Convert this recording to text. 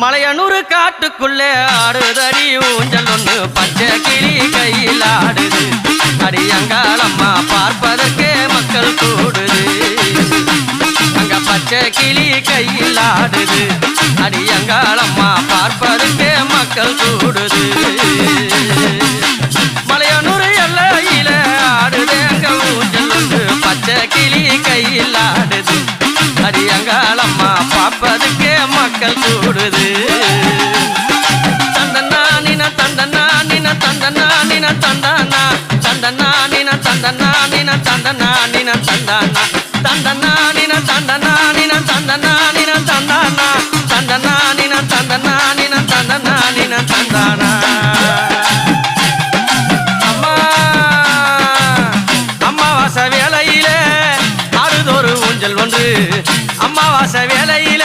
மலையனூறு காட்டுக்குள்ளே ஆடுதடி ஊஞ்சல் ஒன்று பச்சை கிளி கையில் ஆடுது. அடியங்காலம்மா பார்ப்பதற்கே மக்கள் கூடுது. அங்க பச்சை கிளி கையில் ஆடுது. அடியங்காலம்மா பார்ப்பதற்கே மக்கள் கூடுது. அம்மா பாப்பதுக்கே மக்கள் கூடுது தந்தனா நின தந்தனா நின தந்தனா நின தந்தானா தந்தனா நின தந்தனா நின தந்தனா நின தந்தானா தந்தனா நின தந்தனா நின தந்தனா நின தந்தானா தந்தனா நின தந்தனா நின தந்தனா நின தந்தானா அம்மா அம்மாவாச வேலையிலே அறுதொரு ஊஞ்சல் ஒன்று அம்மாவாசை வேலையில